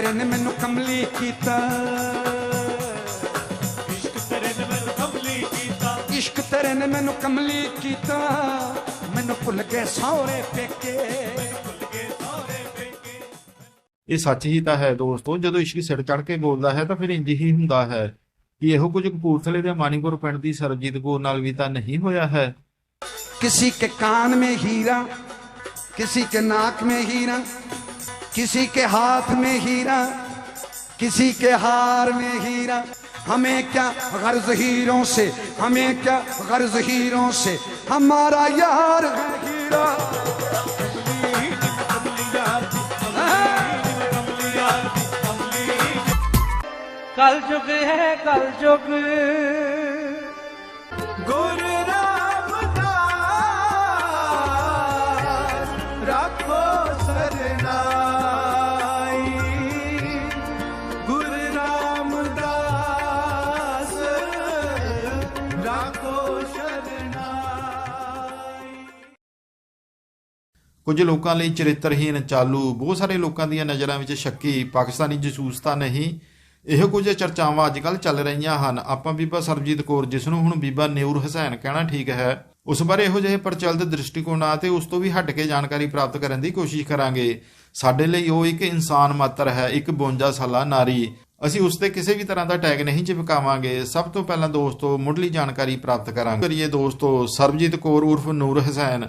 ਤੇਰੇ ਨੇ ਮੈਨੂੰ ਕਮਲੀ ਕੀਤਾ ਇਸ਼ਕ ਤੇਰੇ ਨੇ ਮੈਨੂੰ ਕਮਲੀ ਕੀਤਾ ਇਸ਼ਕ ਤੇਰੇ ਨੇ ਮੈਨੂੰ ਕਮਲੀ ਕੀਤਾ ਮੈਨੂੰ ਭੁੱਲ ਗਏ ਸਹੁਰੇ ਪੇਕੇ ਭੁੱਲ ਕੇ ਸਾਰੇ ਪੇਕੇ ਇਹ ਸੱਚ ਹੀ ਤਾਂ ਹੈ ਦੋਸਤੋ ਜਦੋਂ ਇਸ਼ਕ ਸਿਰ ਚੜ ਕੇ ਬੋਲਦਾ ਹੈ ਤਾਂ ਫਿਰ ਇੰਜ ਹੀ ਹੁੰਦਾ ਹੈ ਕਿ ਇਹੋ ਕੁਝ ਕਪੂਰਥਲੇ ਦੇ ਮਾਨੀਪੁਰ ਪਿੰਡ ਦੀ ਸਰਬਜੀਤ ਕੌਰ ਨਾਲ ਵੀ ਤਾਂ ਨਹੀਂ ਹੋਇਆ ਹੈ किसी के कान में हीरा किसी के नाक में हीरा किसी के हाथ में हीरा, किसी के हार में हीरा। हमें क्या गर्ज हीरों से, हमें क्या गर्ज हीरों से? हमारा यार है हीरा। कल जुग है, कल चुप। ਕੁਝ ਲੋਕਾਂ ਲਈ ਚਰਿੱਤਰਹੀਨ ਚਾਲੂ। ਬਹੁਤ ਸਾਰੇ ਲੋਕਾਂ ਦੀਆਂ ਨਜ਼ਰਾਂ ਵਿੱਚ ਸ਼ੱਕੀ। ਪਾਕਿਸਤਾਨੀ ਜਸੂਸ ਤਾਂ ਨਹੀਂ। ਇਹੋ ਕੁਝ ਚਰਚਾਵਾਂ ਅੱਜਕੱਲ ਚੱਲ ਰਹੀਆਂ ਹਨ। ਆਪਾਂ ਬੀਬਾ ਸਰਬਜੀਤ ਕੌਰ, ਜਿਸ ਨੂੰ ਹੁਣ ਬੀਬਾ ਨਿਊਰ ਹਸੈਨ ਕਹਿਣਾ ਠੀਕ ਹੈ, ਉਸ ਬਾਰੇ ਇਹੋ ਜਿਹੇ ਪ੍ਰਚਲਿਤ ਦ੍ਰਿਸ਼ਟੀਕੋਣਾਂ ਤੇ ਉਸ ਤੋਂ ਵੀ ਹਟ ਕੇ ਜਾਣਕਾਰੀ ਪ੍ਰਾਪਤ ਕਰਨ ਦੀ ਕੋਸ਼ਿਸ਼ ਕਰਾਂਗੇ। ਸਾਡੇ ਲਈ ਉਹ ਇੱਕ ਇਨਸਾਨ ਮਾਤਰ ਹੈ, ਇੱਕ 52 ਸਾਲਾ ਨਾਰੀ। ਅਸੀਂ ਉਸ ਤੇ ਕਿਸੇ ਵੀ ਤਰ੍ਹਾਂ ਦਾ ਟੈਗ ਨਹੀਂ ਚਿਪਕਾਵਾਂਗੇ। ਸਭ ਤੋਂ ਪਹਿਲਾਂ ਦੋਸਤੋ, ਮੁੱਢਲੀ ਜਾਣਕਾਰੀ ਪ੍ਰਾਪਤ ਕਰਾਂਗੇ। ਕਰੀਏ ਦੋਸਤੋ, ਸਰਬਜੀਤ ਕੌਰ ਉਰਫ ਨੂਰ ਹਸੈਨ।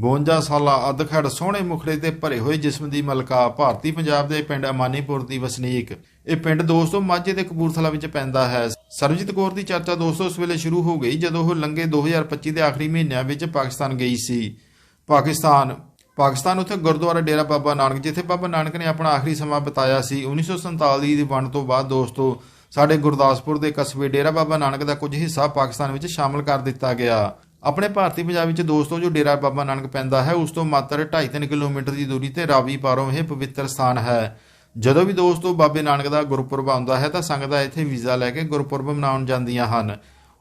52 ਸਾਲਾ ਅਧਖੜ ਸੋਹਣੇ ਮੁਖੜੇ ਤੇ ਭਰੇ ਹੋਏ ਜਿਸਮ ਦੀ ਮਲਕਾ ਭਾਰਤੀ ਪੰਜਾਬ ਦੇ ਪਿੰਡ ਅਮਾਨੀਪੁਰ ਦੀ ਵਸਨੀਕ। ਇਹ ਪਿੰਡ ਦੋਸਤੋ ਮਾਝੇ ਦੇ ਕਪੂਰਥਲਾ ਵਿੱਚ ਪੈਂਦਾ ਹੈ। ਸਰਬਜੀਤ ਕੌਰ ਦੀ ਚਰਚਾ ਦੋਸਤੋ ਉਸ ਵੇਲੇ ਸ਼ੁਰੂ ਹੋ ਗਈ ਜਦੋਂ ਉਹ ਲੰਗੇ 2025 ਦੇ ਆਖਰੀ ਮਹੀਨਿਆਂ ਵਿੱਚ ਪਾਕਿਸਤਾਨ ਗਈ ਸੀ। ਪਾਕਿਸਤਾਨ ਪਾਕਿਸਤਾਨ ਉੱਥੇ ਗੁਰਦੁਆਰਾ ਡੇਰਾ ਬਾਬਾ ਨਾਨਕ, ਜਿੱਥੇ ਬਾਬਾ ਨਾਨਕ ਨੇ ਆਪਣਾ ਆਖਰੀ ਸਮਾਂ ਬਿਤਾਇਆ ਸੀ। 1947 ਦੀ ਵੰਡ ਤੋਂ ਬਾਅਦ ਦੋਸਤੋ ਸਾਡੇ ਗੁਰਦਾਸਪੁਰ ਦੇ ਕਸਬੇ ਡੇਰਾ ਬਾਬਾ ਨਾਨਕ ਦਾ ਕੁਝ ਹਿੱਸਾ ਪਾਕਿਸਤਾਨ ਵਿੱਚ ਸ਼ਾਮਲ ਕਰ ਦਿੱਤਾ ਗਿਆ। ਆਪਣੇ ਭਾਰਤੀ ਪੰਜਾਬ ਵਿੱਚ ਦੋਸਤੋ, ਜੋ ਡੇਰਾ ਬਾਬਾ ਨਾਨਕ ਪੈਂਦਾ ਹੈ, ਉਸ ਤੋਂ ਮਾਤਰ 2.5 ਕਿਲੋਮੀਟਰ ਦੀ ਦੂਰੀ ਤੇ ਰਾਵੀ ਪਾਰੋਂ ਇਹ ਪਵਿੱਤਰ ਸਥਾਨ ਹੈ। ਜਦੋਂ ਵੀ ਦੋਸਤੋ ਬਾਬੇ ਨਾਨਕ ਦਾ ਗੁਰਪੁਰਬ ਆਉਂਦਾ ਹੈ, ਤਾਂ ਸੰਗਤਾਂ ਇੱਥੇ ਵੀਜ਼ਾ ਲੈ ਕੇ ਗੁਰਪੁਰਬ ਮਨਾਉਣ ਜਾਂਦੀਆਂ ਹਨ।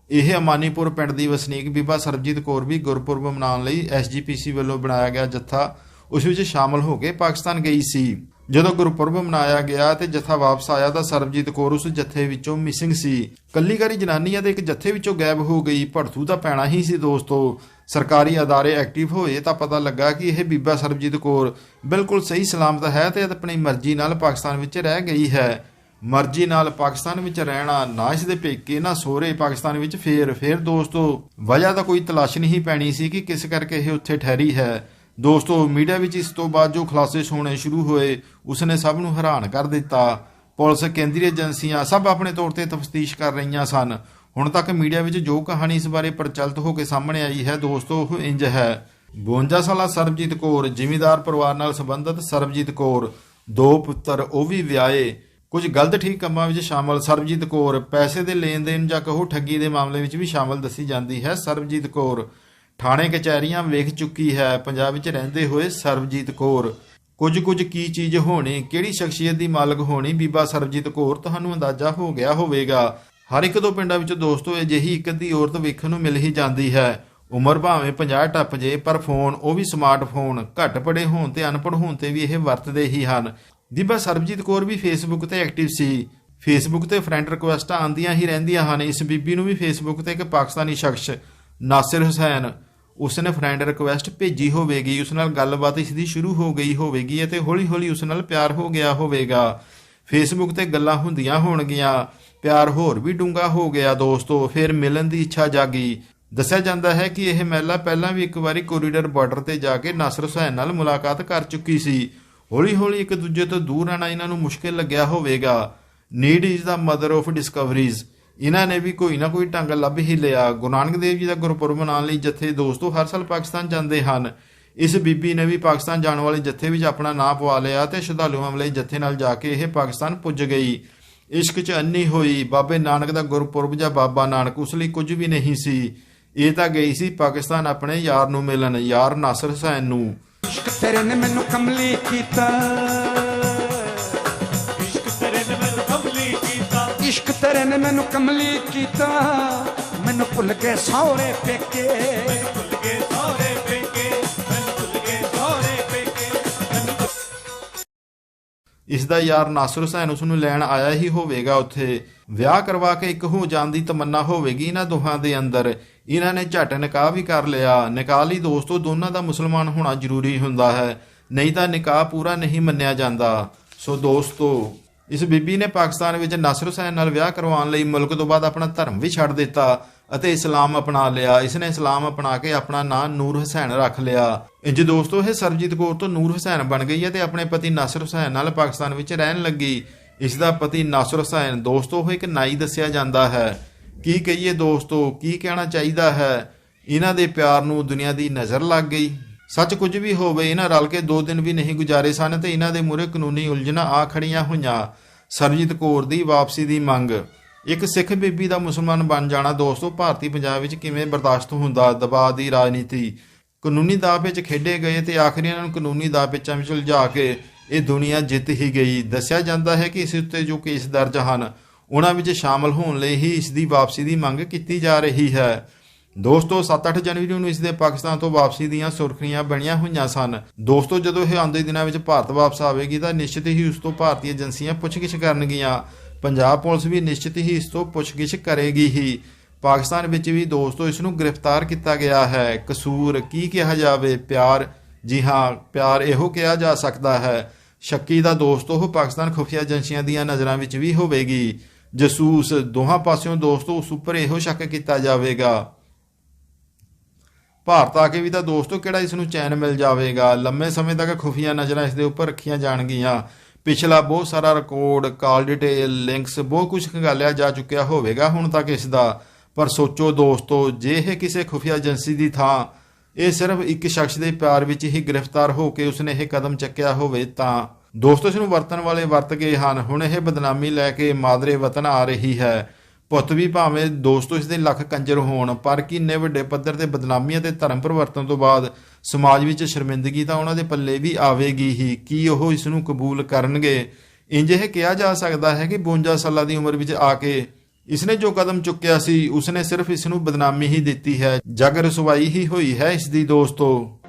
ਇਹ ਅਮਾਨੀਪੁਰ ਪਿੰਡ ਦੀ ਵਸਨੀਕ ਬੀਬਾ ਸਰਬਜੀਤ ਕੌਰ ਵੀ ਗੁਰਪੁਰਬ ਮਨਾਉਣ ਲਈ ਐਸਜੀਪੀਸੀ ਵੱਲੋਂ ਬਣਾਇਆ ਗਿਆ ਜੱਥਾ, ਉਸ ਵਿੱਚ ਸ਼ਾਮਲ ਹੋ ਕੇ ਪਾਕਿਸਤਾਨ ਗਈ ਸੀ। ਜਦੋਂ ਗੁਰਪੁਰਬ ਮਨਾਇਆ ਗਿਆ ਤੇ ਜਥਾ ਵਾਪਸ ਆਇਆ ਤਾਂ ਸਰਬਜੀਤ ਕੌਰ ਉਸ ਜੱਥੇ ਵਿੱਚੋਂ ਮਿਸਿੰਗ ਸੀ। ਕੱਲੀਕਾਰੀ ਜਨਾਨੀਆਂ ਦੇ ਇੱਕ ਜੱਥੇ ਵਿੱਚੋਂ ਗਾਇਬ ਹੋ ਗਈ, ਭੜਥੂ ਤਾਂ ਪੈਣਾ ਹੀ ਸੀ ਦੋਸਤੋ। ਸਰਕਾਰੀ ਅਦਾਰੇ ਐਕਟਿਵ ਹੋਏ ਤਾਂ ਪਤਾ ਲੱਗਾ ਕਿ ਇਹ ਬੀਬਾ ਸਰਬਜੀਤ ਕੌਰ ਬਿਲਕੁਲ ਸਹੀ ਸਲਾਮਤ ਹੈ ਤੇ ਆਪਣੀ ਮਰਜ਼ੀ ਨਾਲ ਪਾਕਿਸਤਾਨ ਵਿੱਚ ਰਹਿ ਗਈ ਹੈ। ਮਰਜ਼ੀ ਨਾਲ ਪਾਕਿਸਤਾਨ ਵਿੱਚ ਰਹਿਣਾ, ਨਾ ਇਸ ਦੇ ਪੇਕੇ, ਨਾ ਸਹੁਰੇ ਪਾਕਿਸਤਾਨ ਵਿੱਚ ਫੇਰ ਫੇਰ ਦੋਸਤੋ। ਵਜ੍ਹਾ ਤਾਂ ਕੋਈ ਤਲਾਸ਼ ਨਹੀਂ ਪੈਣੀ ਸੀ ਕਿ ਕਿਸ ਕਰਕੇ ਇਹ ਉੱਥੇ ਠਹਿਰੀ ਹੈ। ਦੋਸਤੋ, ਮੀਡੀਆ ਵਿੱਚ ਇਸ ਤੋਂ ਬਾਅਦ ਜੋ ਖੁਲਾਸੇ ਹੋਣੇ ਸ਼ੁਰੂ ਹੋਏ, ਉਸਨੇ ਸਭ ਨੂੰ ਹੈਰਾਨ ਕਰ ਦਿੱਤਾ। ਪੁਲਿਸ, ਕੇਂਦਰੀ ਏਜੰਸੀਆਂ ਸਭ ਆਪਣੇ ਤੌਰ ਤੇ ਤਫਤੀਸ਼ ਕਰ ਰਹੀਆਂ ਸਨ। ਹੁਣ ਤੱਕ ਮੀਡੀਆ ਵਿੱਚ ਜੋ ਕਹਾਣੀ ਇਸ ਬਾਰੇ ਪ੍ਰਚਲਿਤ ਹੋ ਕੇ ਸਾਹਮਣੇ ਆਈ ਹੈ, ਦੋਸਤੋ, ਉਹ ਇੰਜ ਹੈ। 52 ਸਾਲਾ ਸਰਬਜੀਤ ਕੌਰ, ਜ਼ਿਮੀਦਾਰ ਪਰਿਵਾਰ ਨਾਲ ਸੰਬੰਧਿਤ ਸਰਬਜੀਤ ਕੌਰ। ਦੋ ਪੁੱਤਰ, ਉਹ ਵੀ ਵਿਆਹੇ। ਕੁਝ ਗਲਤ ਠੀਕ ਕੰਮਾਂ ਵਿੱਚ ਸ਼ਾਮਲ ਸਰਬਜੀਤ ਕੌਰ। ਪੈਸੇ ਦੇ ਲੈਣ ਦੇਣ ਜਾਂ ਕਹੋ ਠੱਗੀ ਦੇ ਮਾਮਲੇ ਵਿੱਚ ਵੀ ਸ਼ਾਮਲ ਦੱਸੀ ਜਾਂਦੀ ਹੈ ਸਰਬਜੀਤ ਕੌਰ। ਥਾਣੇ ਕਚਹਿਰੀਆਂ ਵੇਖ ਚੁੱਕੀ ਹੈ, ਪੰਜਾਬ ਵਿੱਚ ਰਹਿੰਦੇ ਹੋਏ ਸਰਬਜੀਤ ਕੌਰ। ਕੁਝ ਕੁਝ ਕੀ ਚੀਜ਼ ਹੋਣੀ, ਕਿਹੜੀ ਸ਼ਖਸੀਅਤ ਦੀ ਮਾਲਕ ਹੋਣੀ, ਬੀਬਾ ਸਰਬਜੀਤ ਕੌਰ, ਤੁਹਾਨੂੰ ਅੰਦਾਜ਼ਾ ਹੋ ਗਿਆ ਹੋਵੇਗਾ। ਹਰ ਇੱਕ ਦੋ ਪਿੰਡਾਂ ਵਿੱਚ ਦੋਸਤੋ, ਅਜਿਹੀ ਇੱਕ ਅੱਧੀ ਔਰਤ ਵੇਖਣ ਨੂੰ ਮਿਲ ਹੀ ਜਾਂਦੀ ਹੈ। ਉਮਰ ਭਾਵੇਂ 50 ਟੱਪ ਜੇ, ਪਰ ਫੋਨ, ਉਹ ਵੀ ਸਮਾਰਟਫੋਨ ਘੱਟ ਪੜੇ ਹੋਣ ਤੇ ਅਨਪੜ੍ਹ ਹੋਣ ਤੇ ਵੀ ਇਹ ਵਰਤਦੇ ਹੀ ਹਨ। ਬੀਬਾ ਸਰਬਜੀਤ ਕੌਰ ਵੀ ਫੇਸਬੁੱਕ ਤੇ ਐਕਟਿਵ ਸੀ। ਫੇਸਬੁੱਕ ਤੇ ਫਰੈਂਡ ਰਿਕੁਐਸਟਾਂ ਆਉਂਦੀਆਂ ਹੀ ਰਹਿੰਦੀਆਂ ਹਨ। ਇਸ ਬੀਬੀ ਨੂੰ ਵੀ ਫੇਸਬੁੱਕ ਤੇ ਇੱਕ ਪਾਕਿਸਤਾਨੀ ਸ਼ਖਸ, ਨਾਸਿਰ ਹੁਸੈਨ। ਉਸਨੇ ਫਰੈਂਡ ਰਿਕੁਐਸਟ ਭੇਜੀ ਹੋਵੇਗੀ, ਉਸ ਨਾਲ ਗੱਲਬਾਤ ਇਸ ਦੀ ਸ਼ੁਰੂ ਹੋ ਗਈ ਹੋਵੇਗੀ ਅਤੇ ਹੌਲੀ-ਹੌਲੀ ਉਸ ਨਾਲ ਪਿਆਰ ਹੋ ਗਿਆ ਹੋਵੇਗਾ। ਫੇਸਬੁੱਕ ਤੇ ਗੱਲਾਂ ਹੁੰਦੀਆਂ ਹੋਣਗੀਆਂ। ਪਿਆਰ ਹੋਰ ਵੀ ਡੂੰਗਾ ਹੋ ਗਿਆ ਦੋਸਤੋ, ਫਿਰ ਮਿਲਣ ਦੀ ਇੱਛਾ ਜਾਗੀ। ਦੱਸਿਆ ਜਾਂਦਾ ਹੈ ਕਿ ਇਹ ਮਹਿਲਾ ਪਹਿਲਾਂ ਵੀ ਇੱਕ ਵਾਰੀ ਕੋਰੀਡੋਰ ਬਾਰਡਰ ਤੇ ਜਾ ਕੇ ਨਾਸਰ ਹੁਸੈਨ ਨਾਲ ਮੁਲਾਕਾਤ ਕਰ ਚੁੱਕੀ ਸੀ। ਹੌਲੀ-ਹੌਲੀ ਇੱਕ ਦੂਜੇ ਤੋਂ ਦੂਰ ਰਹਿਣਾ ਇਹਨਾਂ ਨੂੰ ਮੁਸ਼ਕਿਲ ਲੱਗਿਆ ਹੋਵੇਗਾ। Need is the mother of discoveries ਇਹਨਾਂ ਨੇ ਵੀ ਕੋਈ ਨਾ ਕੋਈ ਢੰਗ ਲੱਭ ਹੀ ਲਿਆ। ਗੁਰੂ ਨਾਨਕ ਦੇਵ ਜੀ ਦਾ ਗੁਰਪੁਰਬ ਮਨਾਉਣ ਲਈ ਜਥੇ ਦੋਸਤੋ ਹਰ ਸਾਲ ਪਾਕਿਸਤਾਨ ਜਾਂਦੇ ਹਨ। ਇਸ ਬੀਬੀ ਨੇ ਵੀ ਪਾਕਿਸਤਾਨ ਜਾਣ ਵਾਲੇ ਜਥੇ ਵਿੱਚ ਆਪਣਾ ਨਾਂ ਪਵਾ ਲਿਆ ਤੇ ਸ਼ਰਧਾਲੂਆਂ ਵਾਲੇ ਜਥੇ ਨਾਲ ਜਾ ਕੇ ਇਹ ਪਾਕਿਸਤਾਨ ਪੁੱਜ ਗਈ। ਇਸ਼ਕ 'ਚ ਅੰਨੀ ਹੋਈ, ਬਾਬੇ ਨਾਨਕ ਦਾ ਗੁਰਪੁਰਬ ਜਾਂ ਬਾਬਾ ਨਾਨਕ ਉਸ ਲਈ ਕੁਝ ਵੀ ਨਹੀਂ ਸੀ। ਇਹ ਤਾਂ ਗਈ ਸੀ ਪਾਕਿਸਤਾਨ ਆਪਣੇ ਯਾਰ ਨੂੰ ਮਿਲਣ, ਯਾਰ ਨਾਸਰ ਹੁਸੈਨ ਨੂੰ। ਤੇਰੇ ਨੇ ਮੈਨੂੰ ਕਮਲੀ ਕੀਤਾ। ਤੇਰੇ ਨੇ ਮੈਨੂੰ ਕਮਲੀ ਕੀਤਾ। ਮੈਨੂੰ ਭੁੱਲ ਗਏ ਸਹੁਰੇ ਪੇਕੇ। ਭੁੱਲ ਕੇ ਸਾਰੇ ਪੇਕੇ ਮੈਨੂੰ ਭੁੱਲ ਕੇ ਸਾਰੇ ਪੇਕੇ ਇਸ ਦਾ ਯਾਰ ਨਾਸਰ ਹੁਸੈਨ ਉਸ ਨੂੰ ਲੈਣ ਆਇਆ ਹੀ ਹੋਵੇਗਾ ਉੱਥੇ। ਵਿਆਹ ਕਰਵਾ ਕੇ ਇੱਕ ਹੋ ਜਾਣ ਦੀ ਤਮੰਨਾ ਹੋਵੇਗੀ ਇਹਨਾਂ ਦੋਹਾਂ ਦੇ ਅੰਦਰ। ਇਹਨਾਂ ਨੇ ਝਟ ਨਿਕਾਹ ਵੀ ਕਰ ਲਿਆ। ਨਿਕਾਹ ਲਈ ਦੋਸਤੋ ਦੋਨਾਂ ਦਾ ਮੁਸਲਮਾਨ ਹੋਣਾ ਜ਼ਰੂਰੀ ਹੁੰਦਾ ਹੈ। ਨਹੀਂ ਤਾਂ ਨਿਕਾਹ ਪੂਰਾ ਨਹੀਂ ਮੰਨਿਆ ਜਾਂਦਾ। ਸੋ ਦੋਸਤੋ ਇਸ ਬੀਬੀ ਨੇ ਪਾਕਿਸਤਾਨ ਵਿੱਚ ਨਾਸਰ ਹੁਸੈਨ ਨਾਲ ਵਿਆਹ ਕਰਵਾਉਣ ਲਈ ਮੁਲਕ ਤੋਂ ਬਾਅਦ ਆਪਣਾ ਧਰਮ ਵੀ ਛੱਡ ਦਿੱਤਾ ਅਤੇ ਇਸਲਾਮ ਅਪਣਾ ਲਿਆ। ਇਸ ਨੇ ਇਸਲਾਮ ਅਪਣਾ ਕੇ ਆਪਣਾ ਨਾਂ ਨੂਰ ਹੁਸੈਨ ਰੱਖ ਲਿਆ। ਇੰਜ ਦੋਸਤੋ, ਇਹ ਸਰਬਜੀਤ ਕੌਰ ਤੋਂ ਨੂਰ ਹੁਸੈਨ ਬਣ ਗਈ ਹੈ ਤੇ ਆਪਣੇ ਪਤੀ ਨਾਸਰ ਹੁਸੈਨ ਨਾਲ ਪਾਕਿਸਤਾਨ ਵਿੱਚ ਰਹਿਣ ਲੱਗੀ। ਇਸ ਦਾ ਪਤੀ ਨਾਸਰ ਹੁਸੈਨ, ਦੋਸਤੋ, ਉਹ ਇੱਕ ਨਾਈ ਦੱਸਿਆ ਜਾਂਦਾ ਹੈ। ਕੀ ਕਹੀਏ ਦੋਸਤੋ, ਕੀ ਕਹਿਣਾ ਚਾਹੀਦਾ ਹੈ? ਇਹਨਾਂ ਦੇ ਪਿਆਰ ਨੂੰ ਦੁਨੀਆ ਦੀ ਨਜ਼ਰ ਲੱਗ ਗਈ। ਸੱਚ ਕੁਝ ਵੀ ਹੋਵੇ, ਇਹਨਾਂ ਰਲ ਕੇ ਦੋ ਦਿਨ ਵੀ ਨਹੀਂ ਗੁਜ਼ਾਰੇ ਸਨ ਤੇ ਇਹਨਾਂ ਦੇ ਮੂਹਰੇ ਕਾਨੂੰਨੀ ਉਲਝਣਾ ਆ ਖੜੀਆਂ ਹੋਈਆਂ। ਸਰਬਜੀਤ ਕੌਰ ਦੀ ਵਾਪਸੀ ਦੀ ਮੰਗ। ਇੱਕ ਸਿੱਖ ਬੀਬੀ ਦਾ ਮੁਸਲਮਾਨ ਬਣ ਜਾਣਾ ਦੋਸਤੋ, ਭਾਰਤੀ ਪੰਜਾਬ ਵਿੱਚ ਕਿਵੇਂ ਬਰਦਾਸ਼ਤ ਹੁੰਦਾ? ਦਬਾਅ ਦੀ ਰਾਜਨੀਤੀ। ਕਾਨੂੰਨੀ ਦਾਅ ਵਿੱਚ ਖੇਡੇ ਗਏ ਤੇ ਆਖਰੀ ਇਹਨਾਂ ਨੂੰ ਕਾਨੂੰਨੀ ਦਾਅ ਵਿੱਚ ਵਿੱਚ ਉਲਝਾ ਕੇ ਇਹ ਦੁਨੀਆ ਜਿੱਤ ਹੀ ਗਈ। ਦੱਸਿਆ ਜਾਂਦਾ ਹੈ ਕਿ ਇਸ ਉੱਤੇ ਜੋ ਕੇਸ ਦਰਜ ਹਨ, ਉਹਨਾਂ ਵਿੱਚ ਸ਼ਾਮਲ ਹੋਣ ਲਈ ਹੀ ਇਸ ਦੀ ਵਾਪਸੀ ਦੀ ਮੰਗ ਕੀਤੀ ਜਾ ਰਹੀ ਹੈ। ਦੋਸਤੋ 7-8 ਜਨਵਰੀ ਨੂੰ ਇਸ ਦੇ ਪਾਕਿਸਤਾਨ ਤੋਂ ਵਾਪਸੀ ਦੀਆਂ ਸੁਰਖੀਆਂ ਬਣੀਆਂ ਹੋਈਆਂ ਸਨ। ਦੋਸਤੋ, ਜਦੋਂ ਇਹ ਆਉਂਦੇ ਦਿਨਾਂ ਵਿੱਚ ਭਾਰਤ ਵਾਪਸ ਆਵੇਗੀ, ਤਾਂ ਨਿਸ਼ਚਿਤ ਹੀ ਉਸ ਤੋਂ ਭਾਰਤੀ ਏਜੰਸੀਆਂ ਪੁੱਛਗਿੱਛ ਕਰਨਗੀਆਂ। ਪੰਜਾਬ ਪੁਲਿਸ ਵੀ ਨਿਸ਼ਚਿਤ ਹੀ ਇਸ ਤੋਂ ਪੁੱਛਗਿੱਛ ਕਰੇਗੀ ਹੀ। ਪਾਕਿਸਤਾਨ ਵਿੱਚ ਵੀ ਦੋਸਤੋ, ਇਸ ਨੂੰ ਗ੍ਰਿਫਤਾਰ ਕੀਤਾ ਗਿਆ ਹੈ। ਕਸੂਰ ਕੀ ਕਿਹਾ ਜਾਵੇ? ਪਿਆਰ? ਜੀ ਹਾਂ, ਪਿਆਰ ਇਹੋ ਕਿਹਾ ਜਾ ਸਕਦਾ ਹੈ। ਸ਼ੱਕੀ ਦਾ ਦੋਸਤ, ਉਹ ਪਾਕਿਸਤਾਨ ਖੁਫੀਆ ਏਜੰਸੀਆਂ ਦੀਆਂ ਨਜ਼ਰਾਂ ਵਿੱਚ ਵੀ ਹੋਵੇਗੀ। ਜਸੂਸ, ਦੋਹਾਂ ਪਾਸਿਓਂ ਦੋਸਤੋ, ਉਸ ਉੱਪਰ ਇਹੋ ਸ਼ੱਕ ਕੀਤਾ ਜਾਵੇਗਾ। ਭਾਰਤ ਆ ਕੇ ਵੀ ਤਾਂ ਦੋਸਤੋ ਕਿਹੜਾ ਇਸ ਨੂੰ ਚੈਨ ਮਿਲ ਜਾਵੇਗਾ? ਲੰਮੇ ਸਮੇਂ ਤੱਕ ਖੁਫੀਆ ਨਜ਼ਰਾਂ ਇਸ ਦੇ ਉੱਪਰ ਰੱਖੀਆਂ ਜਾਣਗੀਆਂ। ਪਿਛਲਾ ਬਹੁਤ ਸਾਰਾ ਰਿਕਾਰਡ ਕਾਲ ਡਿਟੇਲ ਲਿੰਕਸ ਬਹੁਤ ਕੁਝ ਖੰਗਾਲਿਆ ਜਾ ਚੁੱਕਿਆ ਹੋਵੇਗਾ ਹੁਣ ਤੱਕ ਇਸ ਦਾ। ਪਰ ਸੋਚੋ ਦੋਸਤੋ, ਜੇ ਇਹ ਕਿਸੇ ਖੁਫੀਆ ਏਜੰਸੀ ਦੀ ਥਾਂ, ਇਹ ਸਿਰਫ ਇੱਕ ਸ਼ਖਸ ਦੇ ਪਿਆਰ ਵਿੱਚ ਹੀ ਗ੍ਰਿਫਤਾਰ ਹੋ ਕੇ ਉਸਨੇ ਇਹ ਕਦਮ ਚੱਕਿਆ ਹੋਵੇ ਤਾਂ। ਦੋਸਤੋ, ਇਸ ਨੂੰ ਵਰਤਣ ਵਾਲੇ ਵਰਤ ਗਏ ਹਨ। ਹੁਣ ਇਹ ਬਦਨਾਮੀ ਲੈ ਕੇ ਮਾਦਰੇ ਵਤਨ ਆ ਰਹੀ ਹੈ। ਪੁੱਤ ਵੀ ਭਾਵੇਂ ਦੋਸਤੋ ਇਸ ਦੇ ਲੱਖ ਕੰਜਰ ਹੋਣ, ਪਰ ਕਿ ਇੰਨੇ ਵੱਡੇ ਪੱਧਰ ਤੇ ਬਦਨਾਮੀ ਅਤੇ ਧਰਮ ਪਰਿਵਰਤਨ ਤੋਂ ਬਾਅਦ ਸਮਾਜ ਵਿੱਚ ਸ਼ਰਮਿੰਦਗੀ ਤਾਂ ਉਹਨਾਂ ਦੇ ਪੱਲੇ ਵੀ ਆਵੇਗੀ ਹੀ। ਕੀ ਉਹ ਇਸ ਨੂੰ ਕਬੂਲ ਕਰਨਗੇ? ਇੰਜ ਇਹ ਕਿਹਾ ਜਾ ਸਕਦਾ ਹੈ ਕਿ 52 ਸਾਲਾਂ ਦੀ ਉਮਰ ਵਿੱਚ ਆ ਕੇ ਇਸਨੇ ਜੋ ਕਦਮ ਚੁੱਕਿਆ ਸੀ, ਉਸਨੇ ਸਿਰਫ ਇਸ ਨੂੰ ਬਦਨਾਮੀ ਹੀ ਦਿੱਤੀ ਹੈ। ਜਗ ਰਸਵਾਈ ਹੀ ਹੋਈ ਹੈ ਇਸ ਦੀ ਦੋਸਤੋ।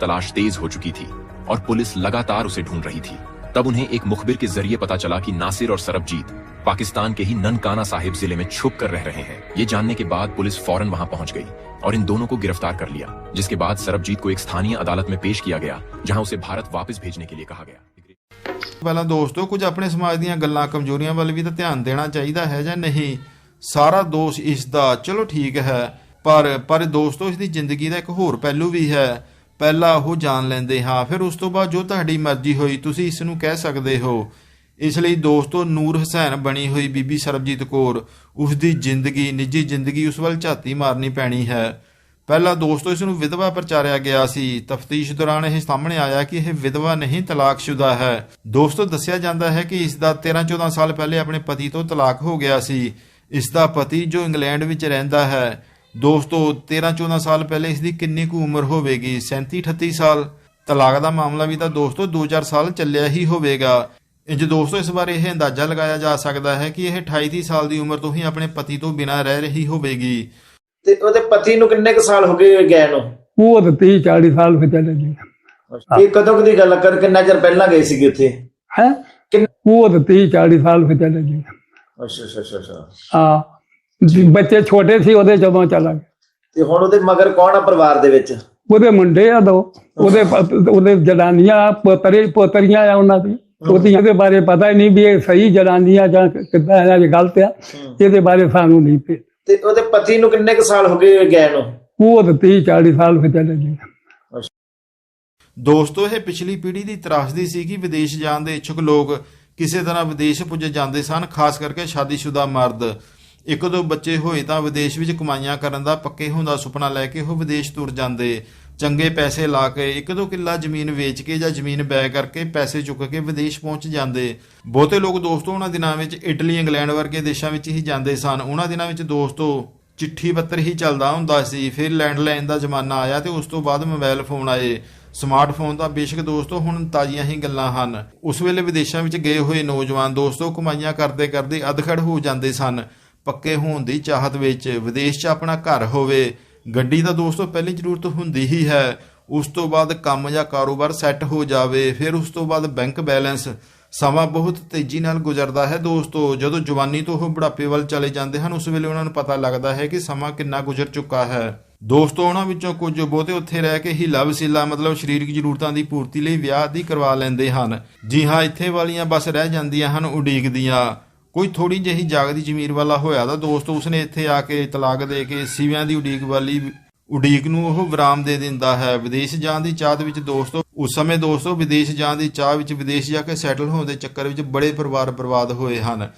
तलाश तेज हो चुकी थी और पुलिस लगातार उसे ढूंढ रही थी तब उन्हें एक मुखबिर के जरिए पता चला कि नासिर और सरबजीत पाकिस्तान के ही ननकाना साहिब जिले में छुप कर रह रहे हैं ये जानने के बाद पुलिस फौरन वहां पहुंच गई और इन दोनों को गिरफ्तार कर लिया जिसके बाद सरबजीत को एक स्थानीय अदालत में पेश किया गया जहां उसे भारत वापस भेजने के लिए कहा गया ਪਹਿਲਾਂ ਦੋਸਤੋ ਕੁਝ ਆਪਣੇ ਸਮਾਜ ਦੀਆਂ ਗੱਲਾਂ ਕਮਜ਼ੋਰੀਆਂ ਵੱਲ ਵੀ ਤਾਂ ਧਿਆਨ ਦੇਣਾ ਚਾਹੀਦਾ ਹੈ ਜਾਂ ਨਹੀਂ ਸਾਰਾ ਦੋਸ਼ ਇਸ ਦਾ ਚਲੋ ਠੀਕ ਹੈ ਪਰ ਪਰ ਦੋਸਤੋ ਇਸ ਦੀ ਜ਼ਿੰਦਗੀ ਦਾ ਇੱਕ ਹੋਰ ਪਹਿਲੂ ਵੀ ਹੈ ਪਹਿਲਾਂ ਉਹ ਜਾਣ ਲੈਂਦੇ ਹਾਂ, ਫਿਰ ਉਸ ਤੋਂ ਬਾਅਦ ਜੋ ਤੁਹਾਡੀ ਮਰਜ਼ੀ ਹੋਈ, ਤੁਸੀਂ ਇਸ ਨੂੰ ਕਹਿ ਸਕਦੇ ਹੋ। ਇਸ ਲਈ ਦੋਸਤੋ, ਨੂਰ ਹਸੈਨ ਬਣੀ ਹੋਈ ਬੀਬੀ ਸਰਬਜੀਤ ਕੌਰ ਉਸ ਦੀ ਜ਼ਿੰਦਗੀ, ਨਿੱਜੀ ਜ਼ਿੰਦਗੀ ਉਸ ਵੱਲ ਝਾਤੀ ਮਾਰਨੀ ਪੈਣੀ ਹੈ। ਪਹਿਲਾਂ ਦੋਸਤੋ, ਇਸ ਨੂੰ ਵਿਧਵਾ ਪ੍ਰਚਾਰਿਆ ਗਿਆ ਸੀ। ਤਫਤੀਸ਼ ਦੌਰਾਨ ਇਹ ਸਾਹਮਣੇ ਆਇਆ ਕਿ ਇਹ ਵਿਧਵਾ ਨਹੀਂ, ਤਲਾਕਸ਼ੁਦਾ ਹੈ। ਦੋਸਤੋ, ਦੱਸਿਆ ਜਾਂਦਾ ਹੈ ਕਿ ਇਸ ਦਾ 13-14 ਸਾਲ ਪਹਿਲੇ ਆਪਣੇ ਪਤੀ ਤੋਂ ਤਲਾਕ ਹੋ ਗਿਆ ਸੀ। ਇਸ ਦਾ ਪਤੀ ਜੋ ਇੰਗਲੈਂਡ ਵਿੱਚ ਰਹਿੰਦਾ ਹੈ ਦੋਸਤੋ 13-14 ਸਾਲ ਪਹਿਲੇ ਇਸ ਦੀ ਕਿੰਨੀ ਕੁ ਉਮਰ ਹੋਵੇਗੀ? 37-38 ਸਾਲ? ਤਲਾਕ ਦਾ ਮਾਮਲਾ ਵੀ ਤਾਂ ਦੋਸਤੋ 2-4 ਸਾਲ ਚੱਲਿਆ ਹੀ ਹੋਵੇਗਾ। ਇੰਜ ਦੋਸਤੋ ਇਸ ਬਾਰੇ ਇਹ ਅੰਦਾਜ਼ਾ ਲਗਾਇਆ ਜਾ ਸਕਦਾ ਹੈ ਕਿ ਇਹ 28 ਸਾਲ ਦੀ ਉਮਰ ਤੋਂ ਹੀ ਆਪਣੇ ਪਤੀ ਤੋਂ ਬਿਨਾਂ ਰਹਿ ਰਹੀ ਹੋਵੇਗੀ। ਤੇ ਉਹਦੇ ਪਤੀ ਨੂੰ ਕਿੰਨੇ ਕੁ ਸਾਲ ਹੋ ਗਏ ਗਏ ਨੂੰ? ਉਹ ਤਾਂ 30 40 ਸਾਲ ਹੋ ਚਲੇ ਗਏ। ਇਹ ਕਦੋਂ ਕਦੀ ਗੱਲ ਕਰ ਕਿੰਨਾ ਚਿਰ ਪਹਿਲਾਂ ਗਏ ਸੀਗੇ ਉੱਥੇ? ਹੈ? ਕਿੰਨ- ਉਹ ਤਾਂ 30 40 ਸਾਲ ਹੋ ਚਲੇ ਗਏ। ਅੱਛਾ ਅੱਛਾ ਅੱਛਾ, ਹਾਂ। ਬੱਚੇ ਛੋਟੇ ਸੀ ਉਹਦੇ ਜਦੋਂ ਚਲਾ ਗਿਆ ਤੇ ਹੁਣ ਉਹਦੇ ਮਗਰ ਕੌਣ ਆ ਪਰਿਵਾਰ ਦੇ ਵਿੱਚ? ਉਹਦੇ ਮੁੰਡੇ ਆ ਦੋ। ਉਹਦੇ ਪ- ਉਹਦੇ ਜਨਾਨੀਆਂ ਪੋਤਰੇ ਪੋਤਰੀਆਂ ਆ ਉਹਨਾਂ ਦੀ। ਉਹਦੀ ਇਹਦੇ ਬਾਰੇ ਪਤਾ ਹੀ ਨਹੀਂ ਵੀ ਇਹ ਸਹੀ ਜਨਾਨੀਆਂ ਜਾਂ ਕਿੱਦਾਂ ਹੈ ਜਾਂ ਗਲਤ ਆ। ਇਹਦੇ ਬਾਰੇ ਸਾਨੂੰ ਨਹੀਂ ਪਤਾ। ਤੇ ਉਹਦੇ ਪਤੀ ਨੂੰ ਕਿੰਨੇ ਕੁ ਸਾਲ ਹੋ ਗਏ ਗਏ ਨੂੰ? ਉਹ ਤਾਂ 30 40 ਸਾਲ ਹੋ ਚਲੇ ਗਏ। ਦੋਸਤੋ ਇਹ ਪਿਛਲੀ ਪੀੜ੍ਹੀ ਦੀ ਤਰਾਸਦੀ ਸੀ ਕਿ ਵਿਦੇਸ਼ ਜਾਣ ਦੇ ਇੱਛੁਕ ਲੋਕ ਕਿਸੇ ਤਰ੍ਹਾਂ ਵਿਦੇਸ਼ ਪੁੱਜ ਜਾਂਦੇ ਸਨ ਖਾਸ ਕਰਕੇ ਸ਼ਾਦੀशुदा ਮਰਦ। ਇੱਕ ਦੋ ਬੱਚੇ ਹੋਏ ਤਾਂ ਵਿਦੇਸ਼ ਵਿੱਚ ਕਮਾਈਆਂ ਕਰਨ ਦਾ ਪੱਕੇ ਹੁੰਦਾ ਸੁਪਨਾ ਲੈ ਕੇ ਉਹ ਵਿਦੇਸ਼ ਤੁਰ ਜਾਂਦੇ। ਚੰਗੇ ਪੈਸੇ ਲਾ ਕੇ ਇੱਕ ਦੋ ਕਿੱਲਾ ਜ਼ਮੀਨ ਵੇਚ ਕੇ ਜਾਂ ਜ਼ਮੀਨ ਬੈ ਕਰਕੇ ਪੈਸੇ ਚੁੱਕ ਕੇ ਵਿਦੇਸ਼ ਪਹੁੰਚ ਜਾਂਦੇ। ਬਹੁਤੇ ਲੋਕ ਦੋਸਤੋ ਉਹਨਾਂ ਦਿਨਾਂ ਵਿੱਚ ਇਟਲੀ, ਇੰਗਲੈਂਡ ਵਰਗੇ ਦੇਸ਼ਾਂ ਵਿੱਚ ਹੀ ਜਾਂਦੇ ਸਨ। ਉਹਨਾਂ ਦਿਨਾਂ ਵਿੱਚ ਦੋਸਤੋ ਚਿੱਠੀ ਪੱਤਰ ਹੀ ਚੱਲਦਾ ਹੁੰਦਾ ਸੀ। ਫਿਰ ਲੈਂਡਲਾਈਨ ਦਾ ਜ਼ਮਾਨਾ ਆਇਆ ਤੇ ਉਸ ਤੋਂ ਬਾਅਦ ਮੋਬਾਈਲ ਫੋਨ ਆਏ। ਸਮਾਰਟਫੋਨ ਦਾ ਬੇਸ਼ੱਕ ਦੋਸਤੋ ਹੁਣ ਤਾਜ਼ੀਆਂ ਹੀ ਗੱਲਾਂ ਹਨ। ਉਸ ਵੇਲੇ ਵਿਦੇਸ਼ਾਂ ਵਿੱਚ ਗਏ ਹੋਏ ਨੌਜਵਾਨ ਦੋਸਤੋ ਕਮਾਈਆਂ ਕਰਦੇ ਕਰਦੇ ਅਧਖੜ ਹੋ ਜਾਂਦੇ ਸਨ। ਪੱਕੇ ਹੋਣ ਦੀ ਚਾਹਤ ਵਿੱਚ ਵਿਦੇਸ਼ 'ਚ ਆਪਣਾ ਘਰ ਹੋਵੇ, ਗੱਡੀ ਤਾਂ ਦੋਸਤੋ ਪਹਿਲੀ ਜ਼ਰੂਰਤ ਹੁੰਦੀ ਹੀ ਹੈ। ਉਸ ਤੋਂ ਬਾਅਦ ਕੰਮ ਜਾਂ ਕਾਰੋਬਾਰ ਸੈੱਟ ਹੋ ਜਾਵੇ, ਫਿਰ ਉਸ ਤੋਂ ਬਾਅਦ ਬੈਂਕ ਬੈਲੈਂਸ। ਸਮਾਂ ਬਹੁਤ ਤੇਜ਼ੀ ਨਾਲ ਗੁਜ਼ਰਦਾ ਹੈ ਦੋਸਤੋ। ਜਦੋਂ ਜਵਾਨੀ ਤੋਂ ਉਹ ਬੁਢਾਪੇ ਵੱਲ ਚਲੇ ਜਾਂਦੇ ਹਨ, ਉਸ ਵੇਲੇ ਉਹਨਾਂ ਨੂੰ ਪਤਾ ਲੱਗਦਾ ਹੈ ਕਿ ਸਮਾਂ ਕਿੰਨਾ ਗੁਜ਼ਰ ਚੁੱਕਾ ਹੈ। ਦੋਸਤੋ, ਉਹਨਾਂ ਵਿੱਚੋਂ ਕੁਝ ਬਹੁਤੇ ਉੱਥੇ ਰਹਿ ਕੇ ਹੀ ਲਵਸੀਲਾ ਮਤਲਬ ਸਰੀਰਕ ਜ਼ਰੂਰਤਾਂ ਦੀ ਪੂਰਤੀ ਲਈ ਵਿਆਹ ਦੀ ਕਰਵਾ ਲੈਂਦੇ ਹਨ। ਜੀ ਹਾਂ, ਇੱਥੇ ਵਾਲੀਆਂ ਬਸ ਰਹਿ ਜਾਂਦੀਆਂ ਹਨ ਉਡੀਕਦੀਆਂ। ਕੋਈ ਥੋੜੀ ਜਿਹੀ ਜਾਗਦੀ ਜ਼ਮੀਰ ਵਾਲਾ ਹੋਇਆ ਤਾਂ ਦੋਸਤੋ ਉਸਨੇ ਇੱਥੇ ਆ ਕੇ ਤਲਾਕ ਦੇ ਕੇ ਸੀਵਿਆਂ ਦੀ ਉਡੀਕ ਵਾਲੀ ਉਡੀਕ ਨੂੰ ਉਹ ਵਿਰਾਮ ਦੇ ਦਿੰਦਾ ਹੈ। ਵਿਦੇਸ਼ ਜਾਣ ਦੀ ਚਾਹਤ ਵਿੱਚ ਦੋਸਤੋ ਉਸ ਸਮੇਂ ਦੋਸਤੋ ਵਿਦੇਸ਼ ਜਾਣ ਦੀ ਚਾਹ ਵਿੱਚ ਵਿਦੇਸ਼ ਜਾ ਕੇ ਸੈਟਲ ਹੋਣ ਦੇ ਚੱਕਰ ਵਿੱਚ ਬੜੇ ਪਰਿਵਾਰ ਬਰਬਾਦ ਹੋਏ ਹਨ।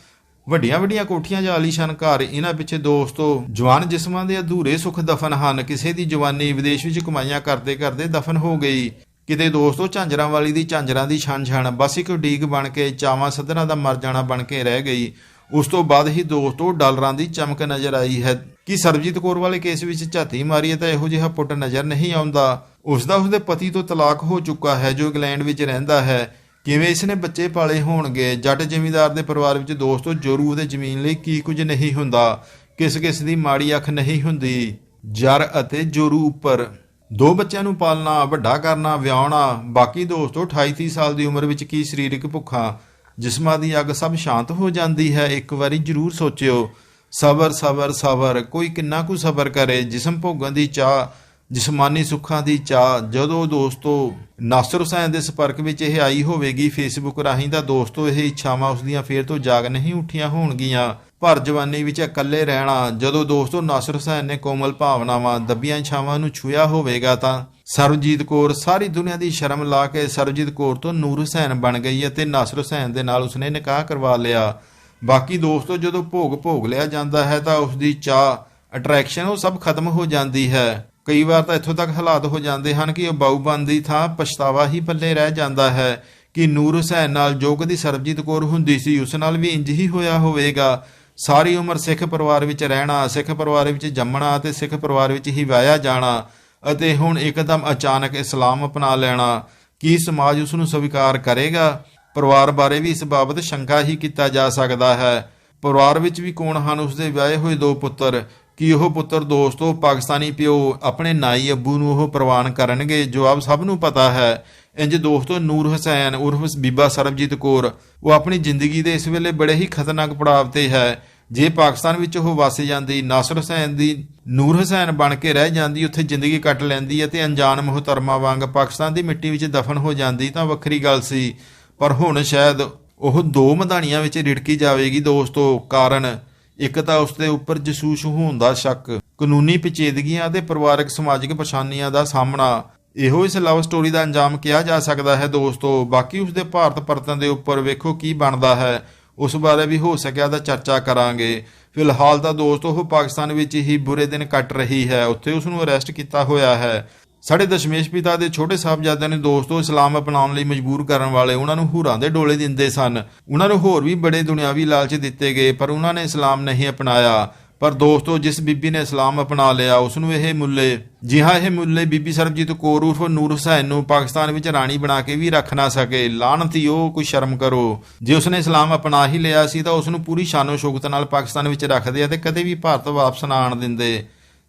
ਵੱਡੀਆਂ ਵੱਡੀਆਂ ਕੋਠੀਆਂ ਜਾਂ ਆਲੀਸ਼ਾਨ ਘਰ, ਇਹਨਾਂ ਪਿੱਛੇ ਦੋਸਤੋ ਜਵਾਨ ਜਿਸਮਾਂ ਦੇ ਅਧੂਰੇ ਸੁਖ ਦਫਨ ਹਨ। ਕਿਸੇ ਦੀ ਜਵਾਨੀ ਵਿਦੇਸ਼ ਵਿੱਚ ਕਮਾਈਆਂ ਕਰਦੇ ਕਰਦੇ ਦਫਨ ਹੋ ਗਈ। ਕਿਤੇ ਦੋਸਤੋ ਝਾਂਜਰਾਂ ਵਾਲੀ ਦੀ ਝਾਂਜਰਾਂ ਦੀ ਛਣ ਛਣ ਬਸ ਇੱਕ ਡੀਕ ਬਣ ਕੇ ਚਾਵਾਂ ਸੱਧਰਾਂ ਦਾ ਮਰ ਜਾਣਾ ਬਣ ਕੇ ਰਹਿ ਗਈ। ਉਸ ਤੋਂ ਬਾਅਦ ਹੀ ਦੋਸਤੋ ਡਾਲਰਾਂ ਦੀ ਚਮਕ ਨਜ਼ਰ ਆਈ ਹੈ। ਕਿ ਸਰਬਜੀਤ ਕੌਰ ਵਾਲੇ ਕੇਸ ਵਿੱਚ ਝਾਤੀ ਮਾਰੀ ਹੈ ਤਾਂ ਇਹੋ ਜਿਹਾ ਪੁੱਟ ਨਜ਼ਰ ਨਹੀਂ ਆਉਂਦਾ। ਉਸ ਦਾ ਉਸਦੇ ਪਤੀ ਤੋਂ ਤਲਾਕ ਹੋ ਚੁੱਕਾ ਹੈ, ਜੋ ਇੰਗਲੈਂਡ ਵਿੱਚ ਰਹਿੰਦਾ ਹੈ। ਕਿਵੇਂ ਇਸਨੇ ਬੱਚੇ ਪਾਲੇ ਹੋਣਗੇ? ਜੱਟ ਜ਼ਿਮੀਂਦਾਰ ਦੇ ਪਰਿਵਾਰ ਵਿੱਚ ਦੋਸਤੋ ਜੋਰੂ ਦੇ ਜ਼ਮੀਨ ਲਈ ਕੀ ਕੁਝ ਨਹੀਂ ਹੁੰਦਾ। ਕਿਸ ਕਿਸ ਦੀ ਮਾੜੀ ਅੱਖ ਨਹੀਂ ਹੁੰਦੀ। ਜਰ ਅਤੇ ਜੋਰੂ ਉੱਪਰ। ਦੋ ਬੱਚਿਆਂ ਨੂੰ ਪਾਲਣਾ, ਵੱਡਾ ਕਰਨਾ, ਵਿਆਹਣਾ, ਬਾਕੀ ਦੋਸਤੋ 28 30 ਸਾਲ ਦੀ ਉਮਰ ਵਿੱਚ ਕੀ ਸਰੀਰਕ ਭੁੱਖਾਂ, ਜਿਸਮਾਂ ਦੀ ਅੱਗ ਸਭ ਸ਼ਾਂਤ ਹੋ ਜਾਂਦੀ ਹੈ, ਇੱਕ ਵਾਰੀ ਜ਼ਰੂਰ ਸੋਚਿਓ। ਸਬਰ ਸਬਰ ਸਬਰ, ਕੋਈ ਕਿੰਨਾ ਕੁ ਸਬਰ ਕਰੇ, ਜਿਸਮ ਭੋਗਣ ਦੀ ਚਾਹ ਜਿਸਮਾਨੀ ਸੁੱਖਾਂ ਦੀ ਚਾਹ ਜਦੋਂ ਦੋਸਤੋ ਨਾਸਰ ਹੁਸੈਨ ਦੇ ਸੰਪਰਕ ਵਿੱਚ ਇਹ ਆਈ ਹੋਵੇਗੀ ਫੇਸਬੁੱਕ ਰਾਹੀਂ ਤਾਂ ਦੋਸਤੋ ਇਹ ਇੱਛਾਵਾਂ ਉਸ ਦੀਆਂ ਫੇਰ ਤੋਂ ਜਾਗ ਨਹੀਂ ਉੱਠੀਆਂ ਹੋਣਗੀਆਂ। ਭਰ ਜਵਾਨੀ ਵਿੱਚ ਇਕੱਲੇ ਰਹਿਣਾ, ਜਦੋਂ ਦੋਸਤੋ ਨਾਸਰ ਹੁਸੈਨ ਨੇ ਕੋਮਲ ਭਾਵਨਾਵਾਂ ਦੱਬੀਆਂ ਇੱਛਾਵਾਂ ਨੂੰ ਛੂਇਆ ਹੋਵੇਗਾ ਤਾਂ ਸਰਬਜੀਤ ਕੌਰ ਸਾਰੀ ਦੁਨੀਆ ਦੀ ਸ਼ਰਮ ਲਾ ਕੇ ਸਰਬਜੀਤ ਕੌਰ ਤੋਂ ਨੂਰ ਹੁਸੈਨ ਬਣ ਗਈ ਅਤੇ ਨਾਸਰ ਹੁਸੈਨ ਦੇ ਨਾਲ ਉਸਨੇ ਨਿਕਾਹ ਕਰਵਾ ਲਿਆ। ਬਾਕੀ ਦੋਸਤੋ ਜਦੋਂ ਭੋਗ ਭੋਗ ਲਿਆ ਜਾਂਦਾ ਹੈ ਤਾਂ ਉਸ ਦੀ ਚਾਹ ਅਟਰੈਕਸ਼ਨ ਉਹ ਸਭ ਖਤਮ ਹੋ ਜਾਂਦੀ ਹੈ। ਕਈ ਵਾਰ ਤਾਂ ਇੱਥੋਂ ਤੱਕ ਹਾਲਾਤ ਹੋ ਜਾਂਦੇ ਹਨ ਕਿ ਉਹ ਬਾਊਬੰਦ ਦੀ ਥਾਂ ਪਛਤਾਵਾ ਹੀ ਪੱਲੇ ਰਹਿ ਜਾਂਦਾ ਹੈ ਕਿ ਨੂਰ ਹੁਸੈਨ ਨਾਲ ਜੋ ਕਦੀ ਸਰਬਜੀਤ ਕੌਰ ਹੁੰਦੀ ਸੀ, ਉਸ ਨਾਲ ਵੀ ਇੰਜ ਹੀ ਹੋਇਆ ਹੋਵੇਗਾ। ਸਾਰੀ ਉਮਰ ਸਿੱਖ ਪਰਿਵਾਰ ਵਿੱਚ ਰਹਿਣਾ, ਸਿੱਖ ਪਰਿਵਾਰ ਵਿੱਚ ਜੰਮਣਾ ਅਤੇ ਸਿੱਖ ਪਰਿਵਾਰ ਵਿੱਚ ਹੀ ਵਿਆਹਿਆ ਜਾਣਾ ਅਤੇ ਹੁਣ ਇੱਕਦਮ ਅਚਾਨਕ ਇਸਲਾਮ ਅਪਣਾ ਲੈਣਾ, ਕੀ ਸਮਾਜ ਉਸ ਨੂੰ ਸਵੀਕਾਰ ਕਰੇਗਾ? ਪਰਿਵਾਰ ਬਾਰੇ ਵੀ ਇਸ ਬਾਬਤ ਸ਼ੰਕਾ ਹੀ ਕੀਤਾ ਜਾ ਸਕਦਾ ਹੈ। ਪਰਿਵਾਰ ਵਿੱਚ ਵੀ ਕੌਣ ਹਨ ਉਸਦੇ ਵਿਆਹੇ ਹੋਏ ਦੋ ਪੁੱਤਰ? ਕਿ ਉਹ ਪੁੱਤਰ ਦੋਸਤੋ ਪਾਕਿਸਤਾਨੀ ਪਿਓ ਆਪਣੇ ਨਾਈ ਅੱਬੂ ਨੂੰ ਉਹ ਪ੍ਰਵਾਨ ਕਰਨਗੇ? ਜਵਾਬ ਸਭ ਨੂੰ ਪਤਾ ਹੈ। ਇੰਜ ਦੋਸਤੋ ਨੂਰ ਹੁਸੈਨ, ਉਰਫ ਬੀਬਾ ਸਰਬਜੀਤ ਕੌਰ, ਉਹ ਆਪਣੀ ਜ਼ਿੰਦਗੀ ਦੇ ਇਸ ਵੇਲੇ ਬੜੇ ਹੀ ਖਤਰਨਾਕ ਪੜਾਅ ਤੇ ਹੈ। ਜੇ ਪਾਕਿਸਤਾਨ ਵਿੱਚ ਉਹ ਵਸ ਜਾਂਦੀ, ਨਾਸਰ ਹੁਸੈਨ ਦੀ ਨੂਰ ਹੁਸੈਨ ਬਣ ਕੇ ਰਹਿ ਜਾਂਦੀ, ਉੱਥੇ ਜ਼ਿੰਦਗੀ ਕੱਟ ਲੈਂਦੀ ਅਤੇ ਅਣਜਾਣ ਮੁਹਤਰਮਾ ਵਾਂਗ ਪਾਕਿਸਤਾਨ ਦੀ ਮਿੱਟੀ ਵਿੱਚ ਦਫਨ ਹੋ ਜਾਂਦੀ, ਤਾਂ ਵੱਖਰੀ ਗੱਲ ਸੀ। ਪਰ ਹੁਣ ਸ਼ਾਇਦ ਉਹ ਦੋ ਮਧਾਣੀਆਂ ਵਿੱਚ ਰਿੜਕੀ ਜਾਵੇਗੀ ਦੋਸਤੋ, ਕਾਰਨ ਇੱਕ ਤਾਂ ਉਸ ਦੇ ਉੱਪਰ ਜਸੂਸ ਹੋਣ ਦਾ ਸ਼ੱਕ। ਕਾਨੂੰਨੀ ਪੇਚੀਦਗੀਆਂ ਅਤੇ ਪਰਿਵਾਰਕ ਸਮਾਜਿਕ ਪਰੇਸ਼ਾਨੀਆਂ ਦਾ ਸਾਹਮਣਾ। ਇਹੋ ਇਸ ਲਵ ਸਟੋਰੀ ਦਾ ਅੰਜਾਮ ਕਿਹਾ ਜਾ ਸਕਦਾ ਹੈ ਦੋਸਤੋ। ਬਾਕੀ ਉਸ ਦੇ ਭਾਰਤ ਪਰਤਨ ਦੇ ਉੱਪਰ ਵੇਖੋ ਕੀ ਬਣਦਾ ਹੈ। ਉਸ ਬਾਰੇ ਵੀ ਹੋ ਸਕਿਆ ਤਾਂ ਚਰਚਾ ਕਰਾਂਗੇ। ਫਿਲਹਾਲ ਤਾਂ ਦੋਸਤੋ, ਉਹ ਪਾਕਿਸਤਾਨ ਵਿੱਚ ਹੀ ਬੁਰੇ ਦਿਨ ਕੱਟ ਰਹੀ ਹੈ। ਉੱਥੇ ਉਸ ਨੂੰ ਅਰੈਸਟ ਕੀਤਾ ਹੋਇਆ ਹੈ। ਸਾਡੇ ਦਸ਼ਮੇਸ਼ ਪਿਤਾ ਦੇ ਛੋਟੇ ਸਾਹਿਬਜ਼ਾਦਿਆਂ ਨੇ ਦੋਸਤੋ ਇਸਲਾਮ ਅਪਣਾਉਣ ਲਈ ਮਜਬੂਰ ਕਰਨ ਵਾਲੇ ਉਹਨਾਂ ਨੂੰ ਹੂਰਾਂ ਦੇ ਡੋਲੇ ਦਿੰਦੇ ਸਨ। ਉਹਨਾਂ ਨੂੰ ਹੋਰ ਵੀ ਬੜੇ ਦੁਨਿਆਵੀ ਲਾਲਚ ਦਿੱਤੇ ਗਏ, ਪਰ ਉਹਨਾਂ ਨੇ ਇਸਲਾਮ ਨਹੀਂ ਅਪਣਾਇਆ। ਪਰ ਦੋਸਤੋ ਜਿਸ ਬੀਬੀ ਨੇ ਇਸਲਾਮ ਅਪਣਾ ਲਿਆ ਉਸ ਨੂੰ ਇਹ ਮੁੱਲੇ, ਜੀ ਹਾਂ, ਇਹ ਮੁੱਲੇ ਬੀਬੀ ਸਰਬਜੀਤ ਕੌਰ ਉਰਫ ਨੂਰ ਹੁਸੈਨ ਨੂੰ ਪਾਕਿਸਤਾਨ ਵਿੱਚ ਰਾਣੀ ਬਣਾ ਕੇ ਵੀ ਰੱਖ ਨਾ ਸਕੇ। ਲਾਹਨਤੀ ਉਹ, ਕੋਈ ਸ਼ਰਮ ਕਰੋ। ਜੇ ਉਸਨੇ ਇਸਲਾਮ ਅਪਣਾ ਹੀ ਲਿਆ ਸੀ ਤਾਂ ਉਸ ਨੂੰ ਪੂਰੀ ਸ਼ਾਨੋ ਸ਼ੌਕਤ ਨਾਲ ਪਾਕਿਸਤਾਨ ਵਿੱਚ ਰੱਖਦੇ ਅਤੇ ਕਦੇ ਵੀ ਭਾਰਤ ਵਾਪਸ ਨਾ ਆਣ ਦਿੰਦੇ।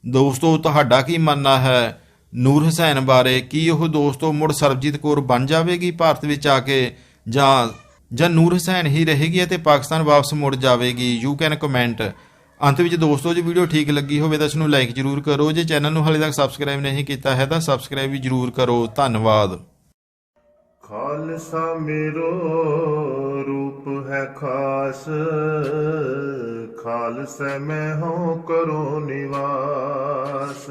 ਦੋਸਤੋ, ਤੁਹਾਡਾ ਕੀ ਮੰਨਣਾ ਹੈ? ਨੂਰ ਹੁਸੈਨ ਬਾਰੇ ਕੀ ਉਹ ਦੋਸਤੋ ਮੁੜ ਸਰਬਜੀਤ ਕੌਰ ਬਣ ਜਾਵੇਗੀ ਭਾਰਤ ਵਿੱਚ ਆ ਕੇ ਜਾਂ ਜਾਂ ਨੂਰ ਹੁਸੈਨ ਹੀ ਰਹੇਗੀ ਅਤੇ ਪਾਕਿਸਤਾਨ ਵਾਪਸ ਮੁੜ ਜਾਵੇਗੀ? You can comment. ਅੰਤ ਵਿੱਚ ਦੋਸਤੋ, ਜੇ ਵੀਡੀਓ ਠੀਕ ਲੱਗੀ ਹੋਵੇ ਤਾਂ ਇਸ ਨੂੰ ਲਾਈਕ ਜਰੂਰ ਕਰੋ। ਜੇ ਚੈਨਲ ਨੂੰ ਹਾਲੇ ਤੱਕ ਸਬਸਕ੍ਰਾਈਬ ਨਹੀਂ ਕੀਤਾ ਹੈ ਤਾਂ ਸਬਸਕ੍ਰਾਈਬ ਵੀ ਜਰੂਰ ਕਰੋ। ਧੰਨਵਾਦ। ਖਾਲਸਾ ਮੇਰੋ, ਰੂਪ ਹੈ ਖਾਸ। ਖਾਲਸਾ ਮੈਂ ਹਉ ਕਰੋ ਨਿਵਾਸ।